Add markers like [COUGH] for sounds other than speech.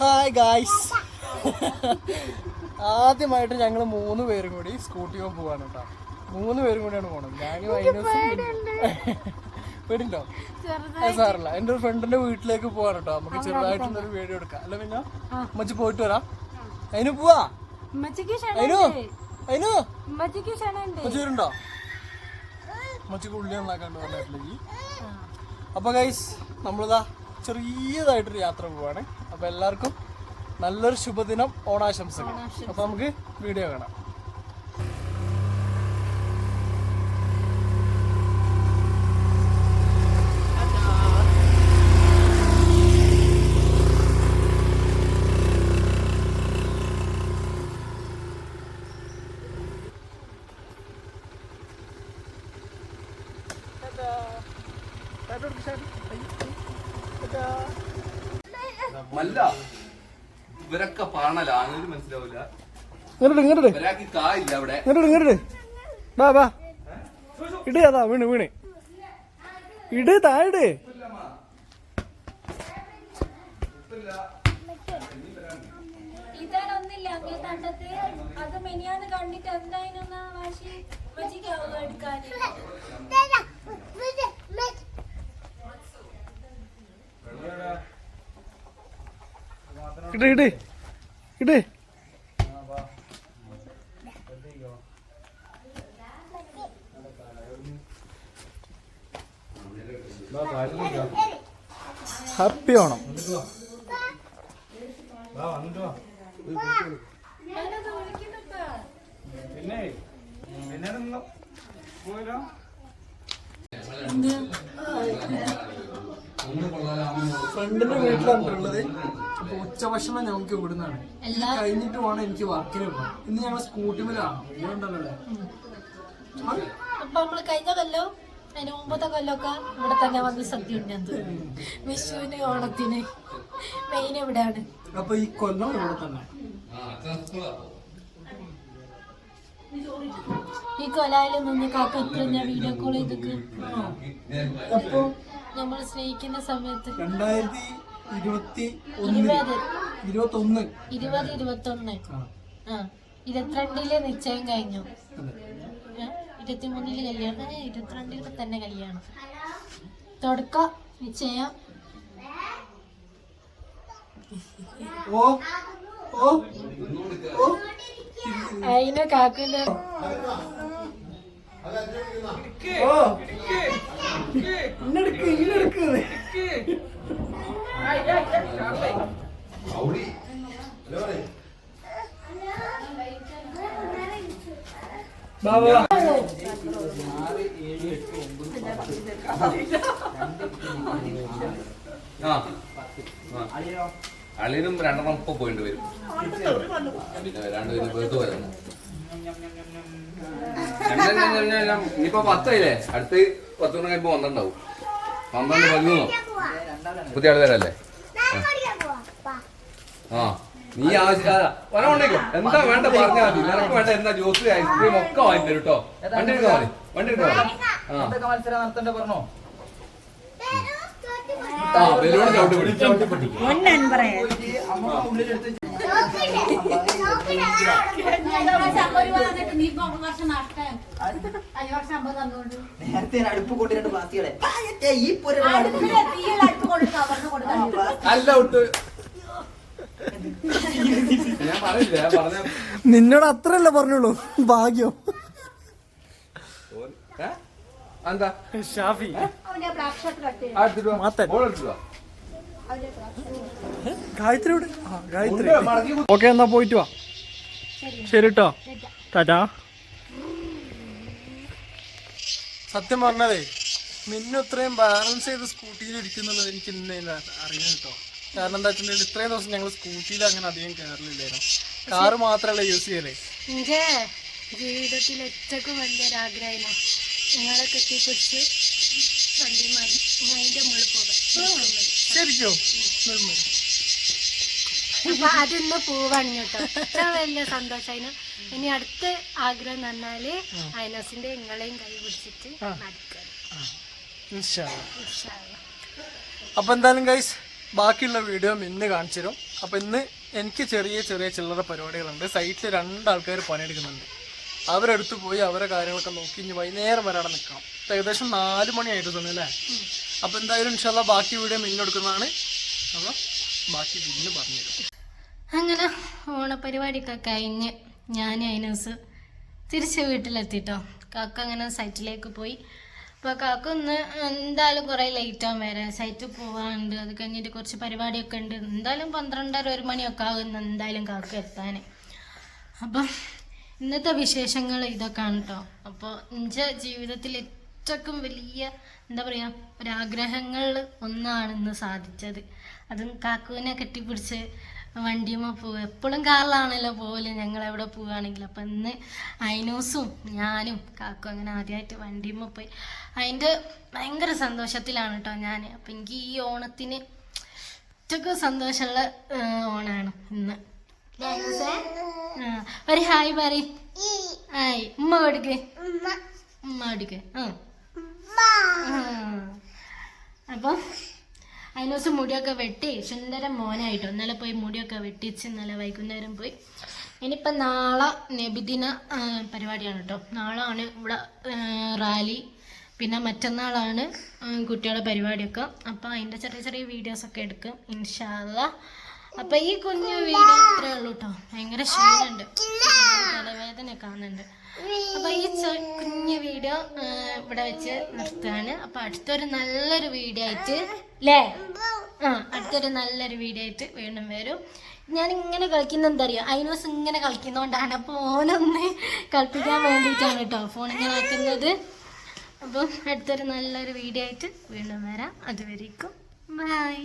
Hi guys [LAUGHS] ആദ്യമായിട്ട് ഞങ്ങൾ മൂന്ന് പേരും കൂടി സ്കൂട്ടി പോവാണ് കേട്ടോ. മൂന്ന് പേരും കൂടിയാണ് പോണത്. ഞാനും അതിനും [LAUGHS] പേടിണ്ടോ? സാറില്ല എന്റെ ഒരു ഫ്രണ്ടിന്റെ വീട്ടിലേക്ക് പോവാണ് കേട്ടോ. നമുക്ക് ചെറുതായിട്ടൊന്നൊരു വീഡിയോ എടുക്കാം. അല്ല പിന്നെ മച്ചി പോയിട്ട് വരാം. അതിന് പോവാ. അതിനു അമ്മച്ചിക്ക് ഉള്ളി നന്നാക്കാണ്ട് പറഞ്ഞിട്ടില്ലെങ്കിൽ അപ്പൊ ഗൈസ് നമ്മളിതാ ചെറിയതായിട്ടൊരു യാത്ര പോവാണ്. അപ്പൊ എല്ലാവർക്കും നല്ലൊരു ശുഭദിനം. ഓണാശംസകൾ. അപ്പൊ നമുക്ക് വീഡിയോ കാണാം. മല്ല ഇവരൊക്കെ പാണല. ആരും മനസ്സിലാവില്ല ഇങ്ങോട്ട് ഇങ്ങോട്ട് ഇവരാക്കി കായില്ല അവിടെ. ഇങ്ങോട്ട് ഇങ്ങോട്ട് വാ വാ. ഇട് അതാ വീണ് വീണ്. ഇട് താഴെ അത് മെനിയാന്ന് കണ്ടിട്ട് എന്തായാലും വാശി ഉമ്മച്ചിക്ക് എടുക്കാൻ ഹാപ്പി ഓണം. പിന്നെ? വിളിക്കുന്നുപ്പാ ഫ്രണ്ടിന്റെ വീട്ടിലാണ് ഉള്ളത്. അപ്പൊ ഉച്ചഭക്ഷണം ഞങ്ങൾക്ക് ഇവിടുന്നാണ്. ഇത് കഴിഞ്ഞിട്ട് വേണം എനിക്ക് വർക്കിന് പോകാം ഇന്ന് ഞങ്ങൾ സ്കൂട്ടിമിലാണ് ഇതുകൊണ്ടല്ലേ അപ്പൊ നമ്മൾ കഴിഞ്ഞ കൊല്ലോ അതിന് മുമ്പത്തെ കൊല്ലമൊക്കെ ഇവിടെ തന്നെ വന്ന് സദ്യ ഉണ്ട് വിഷുവിന് ഓണത്തിന് മെയിൻ എവിടെയാണ് അപ്പൊ ഈ കൊല്ലം ഇവിടെ തന്നെ. ഈ കൊലായാലും നിന്ന് കാക്ക എത്ര ഞാൻ വീഡിയോ കോൾ ചെയ്തൊക്കെ അപ്പൊ നമ്മൾ സ്നേഹിക്കുന്ന സമയത്ത്. രണ്ടായിരത്തി ഇരുപത്തി ഒന്ന് ഇരുപത്. ഇരുപത്തി ഒന്ന് ഇരുപത് ഇരുപത്തൊന്ന്. ആ. ഇരുപത്തിരണ്ടിൽ നിശ്ചയം കഴിഞ്ഞു. ഇരുപത്തി മൂന്നിൽ ഇരുപത്തിമൂന്നിൽ കല്യാണം. ഇരുപത്തിരണ്ടിൽ തന്നെ കല്യാണം. തുടക്ക. നിശ്ചയം. ഓ. ഓ. ഓ. അതിന് ഓ. ഇന്നെടുക്ക് ഇന്നെടുക്ക്. ബാബാ. ആ. അളിയനും രണ്ടെണ്ണം ഇപ്പൊ പോയിട്ട് വരും. പിന്നെ വരാണ്ട് പിന്നെ വരണം. വരുന്നു ഇനിയിപ്പോ പത്തായില്ലേ? അടുത്ത് പത്ത് മണി കഴിയുമ്പോ പന്ത്രണ്ടാവും. പന്ത്രണ്ട് പതിമൂന്നോ? പുതിയ ആൾ തരല്ലേ ആ. നീ ആവശ്യം വരമുണ്ടോ എന്താ വേണ്ട പറഞ്ഞാൽ മതി. നിനക്ക് വേണ്ട എന്താ ജ്യൂസ് ഐസ്ക്രീം ഒക്കെ വാങ്ങി തരും കേട്ടോ. വണ്ടി എടുക്കാൻ മതി. വണ്ടി എടുക്കാൻ മതി. മത്സരം നടത്തണ്ടേ പറഞ്ഞോ? ആ ബലൂൺ ചവിട്ടി പിടി അമ്മ ഉള്ളിലെടുത്ത് നേരത്തെ ഞാൻ അടുപ്പ് കൊണ്ടിരുന്ന പ്ലാസ്റ്റികളെ ഈ പൊര അല്ല നിന്നോട് അത്രല്ല പറഞ്ഞോളൂ ഭാഗ്യം? എന്താ? ഷാഫി. അടുത്തിട്ട് വാ. മാത്തൻ. ബോൾ എടുത്തിട്ട് വാ. ഗായത്രി. ഇവിടെ ആ ഗായത്രി. ഓക്കെ എന്നാ പോയിട്ട് വാ. ശരി. കേട്ടോ ടാറ്റാ. സത്യം പറഞ്ഞതേ മിന്നു ഇത്രയും ബാലൻസ് ചെയ്ത് സ്കൂട്ടിയിൽ ഇരിക്കുന്നുള്ളത് എനിക്ക് ഇന്ന് അറിയാം കേട്ടോ. കാരണം എന്താ വെച്ചിട്ടുണ്ടെങ്കിൽ ഇത്രയും ദിവസം ഞങ്ങൾ സ്കൂട്ടിയിൽ അങ്ങനെ അധികം കയറലില്ലായിരുന്നു കാറ് മാത്രമല്ല യൂസ് ചെയ്യലേ? എന്റെ ജീവിതത്തിൽ ഏറ്റവും വലിയൊരു ആഗ്രഹമാണ് നിങ്ങളെ കെട്ടിപ്പിടിച്ച് വണ്ടി മുകളിൽ പോകാൻ. അപ്പൊ അതിന്ന് പൂവാണ് കേട്ടോ. വലിയ സന്തോഷമായിരുന്നു ഇനി അടുത്ത ആഗ്രഹം എന്ന് പറഞ്ഞാൽ അയനസിന്റെ നിങ്ങളെയും കൈ പിടിച്ചിട്ട്. അപ്പൊ എന്തായാലും ഗൈസ് ബാക്കിയുള്ള വീഡിയോ ഇന്ന് കാണിച്ചു തരും അപ്പൊ ഇന്ന് എനിക്ക് ചെറിയ ചെറിയ ചില്ലറ പരിപാടികളുണ്ട്. സൈറ്റിൽ രണ്ടാൾക്കാർ പണിയെടുക്കുന്നുണ്ട്. അവരെടുത്ത് പോയി അവരെ കാര്യങ്ങളൊക്കെ നോക്കി ഇനി വൈകുന്നേരം വരെ അവിടെ നിൽക്കണം. അപ്പം ഏകദേശം നാല് മണിയായിട്ട് തന്നെ അല്ലേ? അപ്പം എന്തായാലും ഇൻഷാല്ല ബാക്കി വീഡിയോ മിന്നെടുക്കുന്നതാണ് അപ്പോൾ ബാക്കി പിന്നെ പറഞ്ഞുതരും. അങ്ങനെ ഓണപരിപാടിയൊക്കെ കഴിഞ്ഞ് ഞാൻ അതിനസ് തിരിച്ച് വീട്ടിലെത്തിട്ടോ. കാക്ക അങ്ങനെ സൈറ്റിലേക്ക് പോയി. അപ്പോൾ കാക്ക ഒന്ന് എന്തായാലും കുറേ ലേറ്റാകും വരെ സൈറ്റിൽ പോകാനുണ്ട് അത് കഴിഞ്ഞിട്ട് കുറച്ച് പരിപാടിയൊക്കെ ഉണ്ട്. എന്തായാലും പന്ത്രണ്ടര ഒരു മണിയൊക്കെ ആകുന്നു എന്തായാലും കാക്ക എത്താൻ. അപ്പം ഇന്നത്തെ വിശേഷങ്ങൾ ഇതൊക്കെയാണ് കേട്ടോ അപ്പോൾ എന്റെ ജീവിതത്തിൽ ഏറ്റവും വലിയ എന്താ പറയുക ഒരാഗ്രഹങ്ങളിൽ ഒന്നാണ് ഇന്ന് സാധിച്ചത്. അതും കാക്കുവിനെ കെട്ടിപ്പിടിച്ച് വണ്ടിയുമ്മ പോവുക. എപ്പോഴും കാറിലാണല്ലോ പോകൽ ഞങ്ങൾ എവിടെ പോവുകയാണെങ്കിലും അപ്പം ഇന്ന് ഐനോസും ഞാനും കാക്കും അങ്ങനെ ആദ്യമായിട്ട് വണ്ടിയുമ്മ പോയി. അതിന്റെ ഭയങ്കര സന്തോഷത്തിലാണ് കേട്ടോ ഞാൻ അപ്പം എനിക്ക് ഈ ഓണത്തിന് ഏറ്റവും സന്തോഷമുള്ള ഓണാണ് ഇന്ന്. ഒരു ഹായ് പറ ഹായ് ഉമ്മ കൊടുക്ക് ഉമ്മ. കൊടുക്ക് അപ്പം അതിന് ദിവസം മുടിയൊക്കെ വെട്ടി സുന്ദരം മോനായിട്ടോ. ഇന്നലെ പോയി മുടിയൊക്കെ വെട്ടിച്ച് ഇന്നലെ വൈകുന്നേരം പോയി. ഇനിയിപ്പം നാളെ നബിദിന പരിപാടിയാണ് കേട്ടോ നാളെ ആണ് ഇവിടെ റാലി. പിന്നെ മറ്റന്നാളാണ് കുട്ടികളുടെ പരിപാടിയൊക്കെ. അപ്പോൾ അതിന്റെ ചെറിയ ചെറിയ വീഡിയോസൊക്കെ എടുക്കും ഇൻഷാല്ല അപ്പോൾ ഈ കുഞ്ഞു വീഡിയോ ഇത്രേ ഉള്ളൂ കേട്ടോ ഭയങ്കര ക്ഷീണുണ്ട്. തലവേദന കാണുന്നുണ്ട് അപ്പൊ ഈ കുഞ്ഞു വീഡിയോ ഇവിടെ വെച്ച് നിർത്തുകയാണ്. അപ്പൊ അടുത്തൊരു നല്ലൊരു വീഡിയോ ആയിട്ട് അല്ലേ ആ അടുത്തൊരു നല്ലൊരു വീഡിയോ ആയിട്ട് വീണ്ടും വരും. ഞാൻ ഇങ്ങനെ കളിക്കുന്ന എന്താ അറിയോ അതിനോസ് ഇങ്ങനെ കളിക്കുന്നതുകൊണ്ടാണ് അപ്പോൾ ഓനൊന്ന് കളിപ്പിക്കാൻ വേണ്ടിയിട്ടാണ് കേട്ടോ ഫോൺ ഇങ്ങനെ ആക്കുന്നത് അപ്പം അടുത്തൊരു നല്ലൊരു വീഡിയോ ആയിട്ട് വീണ്ടും വരാം. അതുവരേക്കും ബൈ.